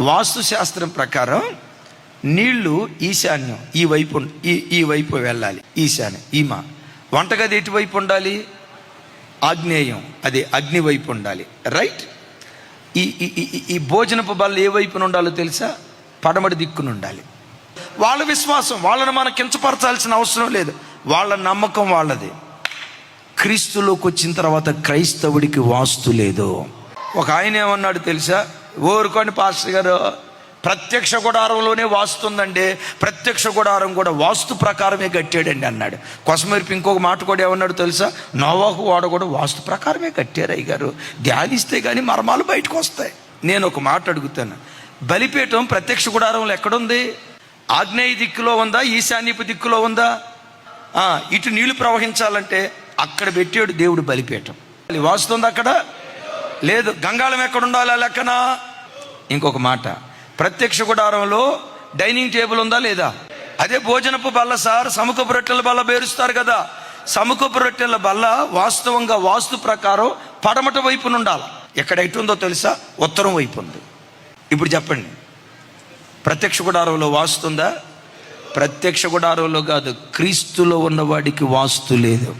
వాస్తు శాస్త్రం ప్రకారం నీళ్ళు ఈశాన్యం ఈ వైపు ఈ ఈ వైపు వెళ్ళాలి. ఈశాన్యం ఈమ. వంటగది ఎటువైపు ఉండాలి? ఆగ్నేయం అది అగ్ని వైపు ఉండాలి. రైట్? ఈ ఈ- భోజనపు బల్ల ఏ వైపున ఉండాలో తెలుసా? పడమడి దిక్కున ఉండాలి. వాళ్ళ విశ్వాసం వాళ్ళని మనం కించపరచాల్సిన అవసరం లేదు. వాళ్ళ నమ్మకం వాళ్ళది. క్రీస్తులోకి వచ్చిన తర్వాత క్రైస్తవుడికి వాస్తు లేదు. ఒక ఆయన ఏమన్నాడు తెలుసా? ఊరుకోండి పాస్టర్ గారు. ప్రత్యక్ష గుడారంలోనే వాస్తుందండి. ప్రత్యక్ష గుడారం కూడా వాస్తు ప్రకారమే కట్టాడండి అన్నాడు. కొసమెరిపి ఇంకొక మాట కూడా ఏమన్నాడు తెలుసా? నోవాహు వాడ కూడా వాస్తు ప్రకారమే కట్టారు అయ్యారు ధ్యానిస్తే కానీ మర్మాలు బయటకు వస్తాయి. నేను ఒక మాట అడుగుతాను. బలిపీఠం ప్రత్యక్ష గుడారంలో ఎక్కడుంది? ఆగ్నేయ దిక్కులో ఉందా? ఈశాన్యపు దిక్కులో ఉందా? ఇటు నీళ్ళు ప్రవహించాలంటే అక్కడ పెట్టాడు దేవుడు బలిపీఠం. వాస్తుంది అక్కడ? లేదు. గంగాళం ఎక్కడ ఉండాలి ఆ లెక్కన? ఇంకొక మాట. ప్రత్యక్ష గుడారంలో డైనింగ్ టేబుల్ ఉందా లేదా? అదే భోజనపు బల్ల సార్ సముఖపు రొట్టెల బల్ల పేరుస్తారు కదా. సముఖపు రొట్టెల బల్ల వాస్తవంగా వాస్తు ప్రకారం పడమట వైపున ఉండాలి. ఎక్కడ ఎటు ఉందో తెలుసా? ఉత్తరం వైపు ఉంది. ఇప్పుడు చెప్పండి. ప్రత్యక్ష గుడారంలో వాస్తుందా ప్రత్యక్ష గుడారంలో కాదు క్రీస్తులో ఉన్నవాడికి వాస్తు లేదు.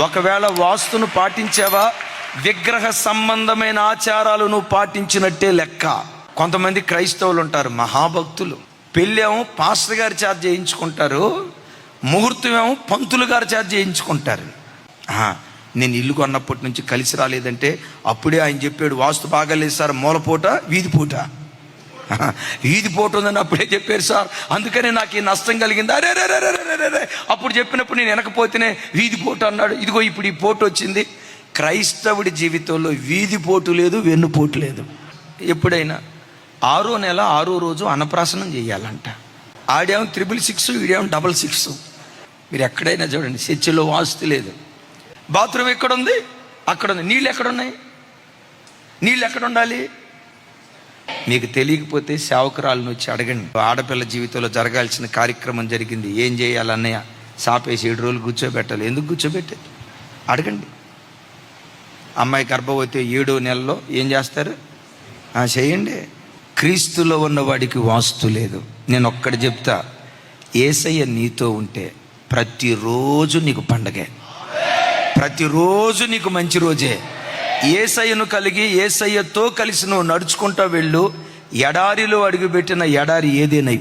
ఒకవేళ వాస్తును పాటించావా? విగ్రహ సంబంధమైన ఆచారాలు నువ్వు పాటించినట్టే లెక్క. కొంతమంది క్రైస్తవులు ఉంటారు మహాభక్తులు. పెళ్ళేమో పాస్టర్ గారి చేత చేయించుకుంటారు ముహూర్తం ఏమో పంతులు గారి చేత చేయించుకుంటారు. నేను ఇల్లు కొన్నప్పటి నుంచి కలిసి రాలేదంటే అప్పుడే ఆయన చెప్పాడు వాస్తు బాగాలేదు సార్ మూలపూట వీధి పూట. వీధి ఉందని అప్పుడే చెప్పారు సార్. అందుకనే నాకు ఈ నష్టం కలిగింది. అరే అరే అరే అరే. అప్పుడు చెప్పినప్పుడు నేను వెనకపోతేనే వీధి పూట అన్నాడు. ఇదిగో ఇప్పుడు ఈ పోటు వచ్చింది. క్రైస్తవుడి జీవితంలో వీధిపోటు లేదు వెన్నుపోటు లేదు. ఎప్పుడైనా ఆరో నెల ఆరో రోజు అన్నప్రాసనం చేయాలంట. ఆడేమో త్రిబుల్ సిక్స్ ఈడేమో డబల్ సిక్స్. మీరు ఎక్కడైనా చూడండి చర్చిలో వాస్తు లేదు. బాత్రూమ్ ఎక్కడ ఉంది అక్కడ ఉంది నీళ్ళు ఎక్కడున్నాయి? నీళ్ళు ఎక్కడ ఉండాలి? మీకు తెలియకపోతే సేవకురాలను వచ్చి అడగండి. ఆడపిల్ల జీవితంలో జరగాల్సిన కార్యక్రమం జరిగింది. ఏం చేయాలన్నయ్య? సాపేసి ఏడు రోజులు కూర్చోబెట్టాలి. ఎందుకు కూర్చోబెట్టేది అడగండి. అమ్మాయి గర్భవతి ఏడో నెలలో ఏం చేస్తారు? ఆ, చేయండి. క్రీస్తులో ఉన్నవాడికి వాస్తు లేదు. నేను ఒక్కడ చెప్తా. ఏసయ్య నీతో ఉంటే ప్రతిరోజు నీకు పండగే. ప్రతిరోజు నీకు మంచి రోజే. ఏసయ్యను కలిగి ఏసయ్యతో కలిసి నువ్వు నడుచుకుంటా వెళ్ళు. ఎడారిలో అడుగుపెట్టిన ఎడారి ఏదేనై